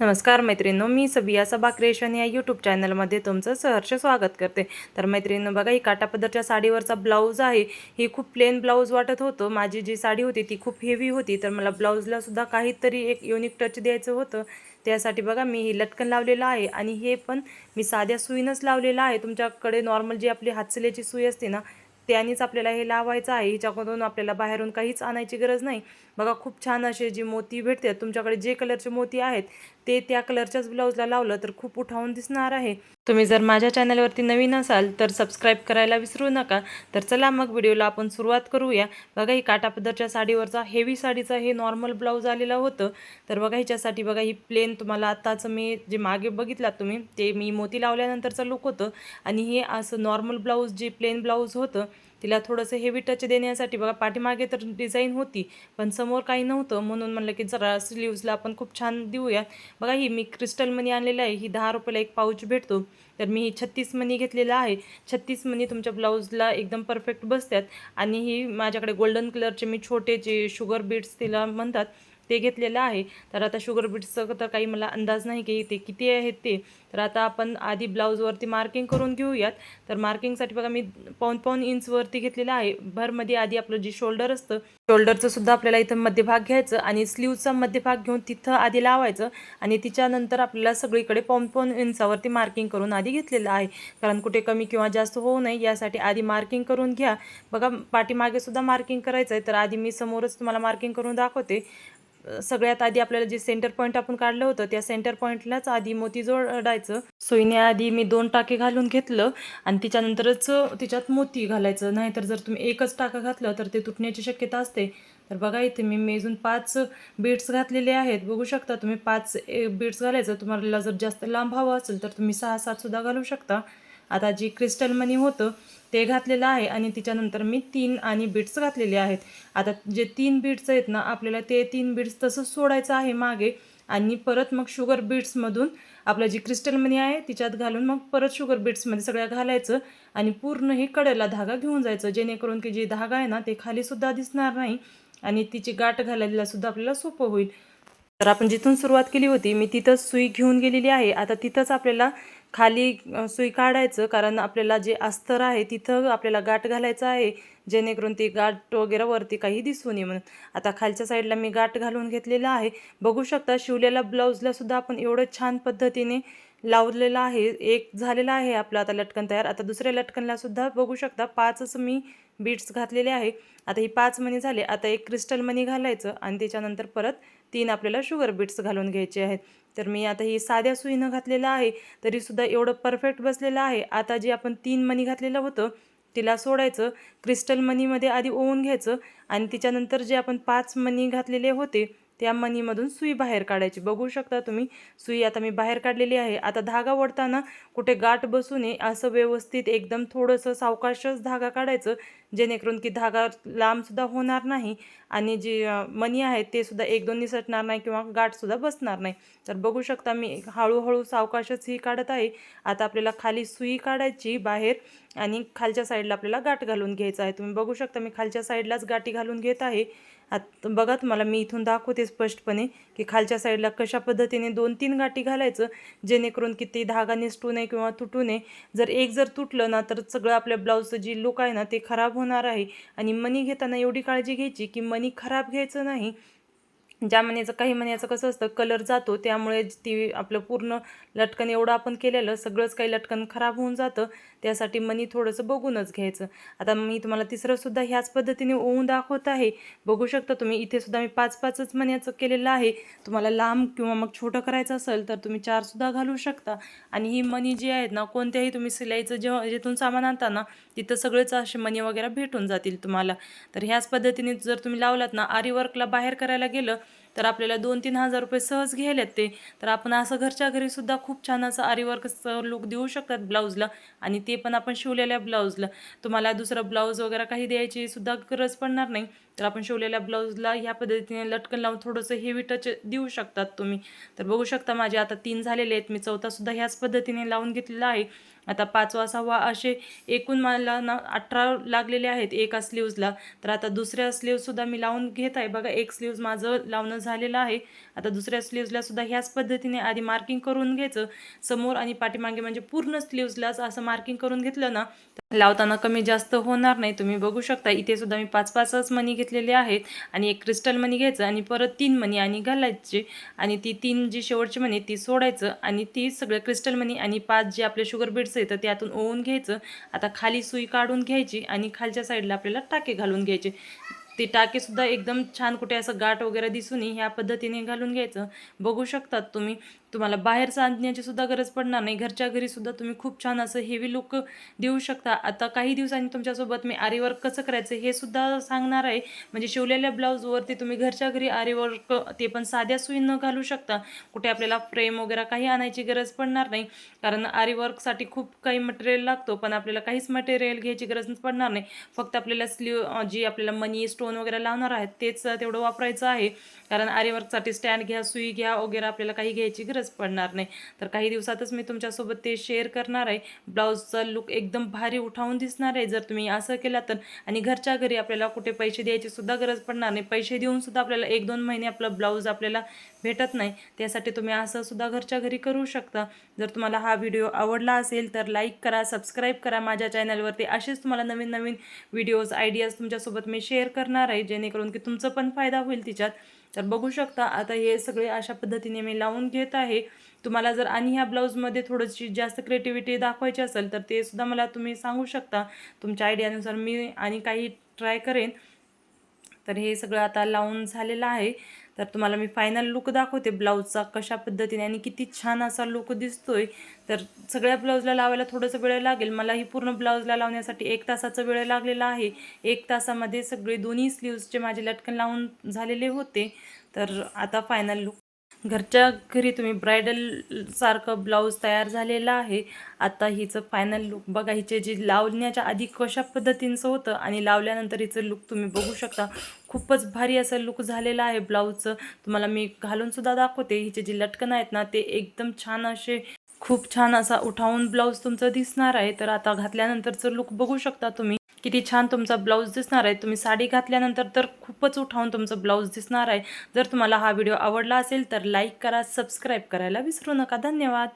नमस्कार मैत्रिणींनो मी सबिया सबा क्रिएशन या यूट्यूब चॅनलमध्ये तुमचं सहर्ष स्वागत करते. तर मैत्रिणींनो बघा ही काटापदरच्या साडीवरचा ब्लाऊज आहे. ही खूप प्लेन ब्लाऊज वाटत होतं. माझी जी साडी होती ती खूप हेवी होती. तर मला ब्लाऊजला सुद्धा काहीतरी एक युनिक टच द्यायचं होतं. त्यासाठी बघा मी हे लटकन लावलेलं आहे. आणि हे पण मी साध्या सुईनंच लावलेलं आहे. तुमच्याकडे नॉर्मल जी आपली हातसल्याची सुई असते ना त्यानेच आपल्याला हे लावायचं आहे. हिच्याकडून आपल्याला बाहेरून काहीच आणायची गरज नाही. बघा खूप छान असे जे मोती भेटतात तुमच्याकडे जे कलरचे मोती आहेत ते त्या कलरच्याच ब्लाऊजला लावलं तर खूप उठावून दिसणार आहे. तुम्ही जर माझ्या चॅनलवरती नवीन असाल तर सबस्क्राईब करायला विसरू नका. तर चला मग व्हिडिओला आपण सुरुवात करूया. बघा ही काटापदरच्या साडीवरचा हेवी साडीचा हे नॉर्मल ब्लाऊज आलेलं होतं. तर बघा हिच्यासाठी बघा ही प्लेन तुम्हाला आत्ताचं मी जे मागे बघितलात तुम्ही ते मी मोती लावल्यानंतरचं लुक होतं. आणि हे असं नॉर्मल ब्लाऊज जे प्लेन ब्लाऊज होतं तिला थोडंसं हेवी टच देण्यासाठी बघा पाठीमागे तर डिझाईन होती पण समोर काही नव्हतं. म्हणून म्हणलं की जरा स्लीव्सला आपण खूप छान देऊया बघा ही मी क्रिस्टल मनी आणलेली आहे. ही दहा रुपयाला एक पाऊच भेटतो. तर मी ही छत्तीस मनी घेतलेला आहे. छत्तीस मनी तुमच्या ब्लाऊजला एकदम परफेक्ट बसतात. आणि ही माझ्याकडे गोल्डन कलरचे मी छोटे जे शुगर बीट्स तिला म्हणतात ते घेतलेलं आहे. तर आता शुगर बीट्सचं तर काही मला अंदाज नाही की ते किती आहेत ते. तर आता आपण आधी ब्लाऊजवरती मार्किंग करून घेऊयात. तर मार्किंगसाठी बघा मी पाऊन पाऊन इंचवरती घेतलेलं आहे. भरमध्ये आधी आपलं जे शोल्डर असतं शोल्डरचं सुद्धा आपल्याला इथं मध्यभाग घ्यायचं आणि स्लीवचा मध्यभाग घेऊन तिथं आधी लावायचं आणि तिच्यानंतर आपल्याला सगळीकडे पाऊन पाऊन इंचावरती मार्किंग करून आधी घेतलेलं आहे. कारण कुठे कमी किंवा जास्त होऊ नये यासाठी आधी मार्किंग करून घ्या. बघा पाठीमागे सुद्धा मार्किंग करायचं आहे तर आधी मी समोरच तुम्हाला मार्किंग करून दाखवते. सगळ्यात आधी आपल्याला जे सेंटर पॉईंट आपण काढलं होतं त्या सेंटर पॉईंटलाच आधी मोती जोडायचं. सोयीने आधी मी दोन टाके घालून घेतलं आणि तिच्यानंतरच तिच्यात मोती घालायचं. नाहीतर जर तुम्ही एकच टाका घातलं तर ते तुटण्याची शक्यता असते. तर बघा इथे मी मेजून पाच बीट्स घातलेले आहेत. बघू शकता तुम्ही पाच बीट्स घालायचं. तुम्हाला जर जास्त लांब हवं असेल तर तुम्ही सहा सातसुद्धा घालू शकता. आता जी क्रिस्टल मनी होतं ते घातलेलं आहे आणि तिच्यानंतर मी तीन आणि बीट्स घातलेले आहेत. आता जे तीन बीट्स आहेत ना आपल्याला ते तीन बीट्स तसंच सोडायचं आहे मागे आणि परत मग शुगर बीट्समधून आपलं जी क्रिस्टल मनी आहे तिच्यात घालून मग परत शुगर बीट्समध्ये सगळ्या घालायचं आणि पूर्ण हे कडेला धागा घेऊन जायचं जेणेकरून की जे धागा आहे ना ते खालीसुद्धा दिसणार नाही आणि तिची गाठ घालायला सुद्धा आपल्याला सोपं होईल. तर आपण जिथून सुरुवात केली होती मी तिथंच सुई घेऊन गेलेली आहे. आता तिथंच आपल्याला खाली सुई काढायचं कारण आपल्याला जे अस्तर आहे तिथं आपल्याला गाठ घालायचं आहे जेणेकरून ती गाठ वगैरे वरती काही दिसू नये म्हणून आता खालच्या साईडला मी गाठ घालून घेतलेलं आहे. बघू शकता शिवलेल्या ब्लाऊजला सुद्धा आपण एवढं छान पद्धतीने लावलेलं आहे. एक झालेला आहे आपलं आता लटकन तयार. आता दुसऱ्या लटकनला सुद्धा बघू शकता पाचच मी बीट्स घातलेले आहे. आता ही पाच मणी झाले. आता एक क्रिस्टल मनी घालायचं आणि त्याच्यानंतर परत तीन आपल्याला शुगर बीट्स घालून घ्यायचे आहेत. तर मी आता ही साध्या सुईनं घातलेलं आहे तरीसुद्धा एवढं परफेक्ट बसलेलं आहे. आता जे आपण तीन मणी घातलेलं होतं तिला सोडायचं क्रिस्टल मनीमध्ये आधी ओवून घ्यायचं आणि तिच्यानंतर जे आपण पाच मनी घातलेले होते त्या मनीमधून सुई बाहेर काढायची. बघू शकता तुम्ही सुई आता मी बाहेर काढलेली आहे. आता धागा ओढताना कुठे गाठ बसू नये असं व्यवस्थित एकदम थोडंसं सावकाशच धागा काढायचं जेणेकरून की धागा लांबसुद्धा होणार नाही आणि जे मनी आहेत ते सुद्धा एक दोन निसटणार नाही किंवा गाठसुद्धा बसणार नाही. तर बघू शकता मी हळूहळू सावकाशच ही काढत आहे. आता आपल्याला खाली सुई काढायची बाहेर आणि खालच्या साईडला आपल्याला गाठ घालून घ्यायचं आहे. तुम्ही बघू शकता मी खालच्या साईडलाच गाठी घालून घेत आहे. आता बघा तुम्हाला मी इथून दाखवते स्पष्टपणे की खालच्या साईडला कशा पद्धतीने दोन तीन गाठी घालायचं जेणेकरून की ते धागा निसटू नये किंवा तुटू नये. जर एक जर तुटलं ना तर सगळं आपल्या ब्लाऊजचं जी लुक आहे ना ते खराब होणार आहे. आणि मनी घेताना एवढी काळजी घ्यायची की मनी खराब घ्यायचं नाही. ज्या मण्याचं काही मण्याचं कसं असतं कलर जातो त्यामुळे ती आपलं पूर्ण लटकन एवढं आपण केलेलं सगळंच काही लटकन खराब होऊन जातं. त्यासाठी मनी थोडंसं बघूनच घ्यायचं. आता मी तुम्हाला तिसरंसुद्धा ह्याच पद्धतीने ओवून दाखवत आहे. बघू शकता तुम्ही इथे सुद्धा मी पाच पाचच मण्याचं केलेलं आहे. तुम्हाला लांब किंवा मग छोटं करायचं असेल तर तुम्ही चारसुद्धा घालू शकता. आणि ही मनी जी आहेत ना कोणत्याही तुम्ही सिलाईचं जेव्हा जिथून सामान आणता ना तिथं सगळेच असे मनी वगैरे भेटून जातील तुम्हाला. तर ह्याच पद्धतीने जर तुम्ही लावलात ना आरी वर्कला बाहेर करायला गेलं तर आपल्याला दोन तीन हजार रुपये सहज घ्यायला ते. तर आपण असं घरच्या घरीसुद्धा खूप छान असं आरीवर्कचं लुक देऊ शकतात ब्लाऊजला आणि ते पण आपण शिवलेल्या ब्लाऊजला तुम्हाला दुसरं ब्लाऊज वगैरे काही द्यायची सुद्धा गरज पडणार नाही. तर आपण शिवलेल्या ब्लाऊजला ह्या पद्धतीने लटकन लावून थोडंसं हेवी टच देऊ शकतात तुम्ही. तर बघू शकता माझे आता तीन झालेले आहेत. मी चौथासुद्धा ह्याच पद्धतीने लावून घेतलेला आहे. आता पाचवा सहावा असे एकूण मला ना अठरा लागलेले आहेत एका स्लीव्जला तर आता दुसऱ्या स्लीव्जसुद्धा मी लावून घेत आहे. बघा एक स्लीव्ज माझं लावणं झालेलं आहे. आता दुसऱ्या स्लीव्जला सुद्धा ह्याच पद्धतीने आधी मार्किंग करून घ्यायचं. समोर आणि पाठीमागे म्हणजे पूर्ण स्लीव्जलाच असं मार्किंग करून घेतलं ना लावताना कमी जास्त होणार नाही. तुम्ही बघू शकता इथे सुद्धा मी पाच पाचच मनी घेतलेले आहेत आणि एक क्रिस्टल मनी घ्यायचं आणि परत तीन मनी आणि घालायचे आणि ती तीन जी शेवटची मनी ती सोडायचं आणि ती सगळं क्रिस्टल मनी आणि पाच जे आपले शुगर बीड्स आहेत तर त्यातून ओवून घ्यायचं. आता खाली सुई काढून घ्यायची आणि खालच्या साईडला आपल्याला टाके घालून घ्यायचे. ते टाकेसुद्धा एकदम छान कुठे असं गाठ वगैरे दिसून ह्या पद्धतीने घालून घ्यायचं. बघू शकतात तुम्ही. तुम्हाला बाहेर आणण्याची सुद्धा गरज पडणार नाही. घरच्या घरी सुद्धा तुम्ही खूप छान असं हेवी लुक देऊ शकता. आता काही दिवसांनी तुमच्यासोबत मी आरीवर्क कसं करायचं हे सुद्धा सांगणार आहे. म्हणजे शिवलेल्या ब्लाऊजवरती तुम्ही घरच्या घरी आरीवर्क ते पण साध्या सुईनं घालू शकता. कुठे आपल्याला फ्रेम वगैरे काही आणायची गरज पडणार नाही. कारण आरीवर्कसाठी खूप काही मटेरियल लागतो पण आपल्याला काहीच मटेरियल घ्यायची गरज पडणार नाही. फक्त आपल्याला स्लीव जी आपल्याला मनी स्टोन वगैरे लावणार आहेत तेच तेवढं वापरायचं आहे. कारण आरीवर्कसाठी स्टँड घ्या सुई घ्या वगैरे आपल्याला काही घ्यायची गरज पडणार नाही. तर काही दिवसातच मी तुमच्यासोबत ते शेअर करणार आहे. ब्लाऊजचा लुक एकदम भारी उठावून दिसणार आहे. जर तुम्ही असं केलं तर. आणि घरच्या घरी आपल्याला कुठे पैसे द्यायची सुद्धा गरज पडणार नाही. पैसे देऊन सुद्धा आपल्याला एक दोन महिने आपलं ब्लाऊज आपल्याला भेटत नाही. त्यासाठी तुम्ही असं सुद्धा घरच्या घरी करू शकता. जर तुम्हाला हा व्हिडिओ आवडला असेल तर लाईक करा सबस्क्राईब करा माझ्या चॅनलवरती असेच तुम्हाला नवीन नवीन व्हिडिओज आयडियाज तुमच्यासोबत मी शेअर करणार आहे. जेणेकरून की तुमचं पण फायदा होईल तिच्यात. तर बघू शकता आता हे सगळे अशा पद्धतीने मी लावून घेत आहे. तुम्हाला जर आणि ह्या ब्लाऊजमध्ये थोडीशी जास्त क्रिएटिव्हिटी दाखवायची असेल तर ते सुद्धा मला तुम्ही सांगू शकता. तुमच्या आयडियानुसार मी आणि काही ट्राय करेन. तर हे सगळं आता लावून झालेलं आहे. तर तुम्हाला मी फायनल लुक दाखवते ब्लाऊजचा कशा पद्धतीने आणि किती छान असा लुक दिसतोय. तर सगळ्या ब्लाऊजला लावायला थोडंसं वेळ लागेल. मला ही पूर्ण ब्लाऊजला लावण्यासाठी एक तासाचा वेळ लागलेला आहे. एक तासामध्ये सगळे दोन्ही स्लीव्सचे माझे लटकन लावून झालेले होते. तर आता फायनल लुक घरच्या घरी तुम्ही ब्रायडल सारखं ब्लाऊज तयार झालेला आहे. आता हिचं फायनल लुक बघा हिचे जे लावण्याच्या आधी कशा पद्धतींचं होतं आणि लावल्यानंतर हिचं लुक तुम्ही बघू शकता. खूपच भारी असं लुक झालेलं आहे ब्लाऊजचं. तुम्हाला मी घालूनसुद्धा दाखवते. हिचे जे लटकन आहेत ना ते एकदम छान असे खूप छान असा उठावून ब्लाऊज तुमचं दिसणार आहे. तर आता घातल्यानंतरचं लुक बघू शकता तुम्ही. किती छान तुमचा ब्लाऊज दिसणार आहे. तुम्ही साडी घातल्यानंतर तर खूपच उठावून तुमचं ब्लाऊज दिसणार आहे. जर तुम्हाला हा व्हिडिओ आवडला असेल तर लाईक करा सबस्क्राईब करायला विसरू नका. धन्यवाद.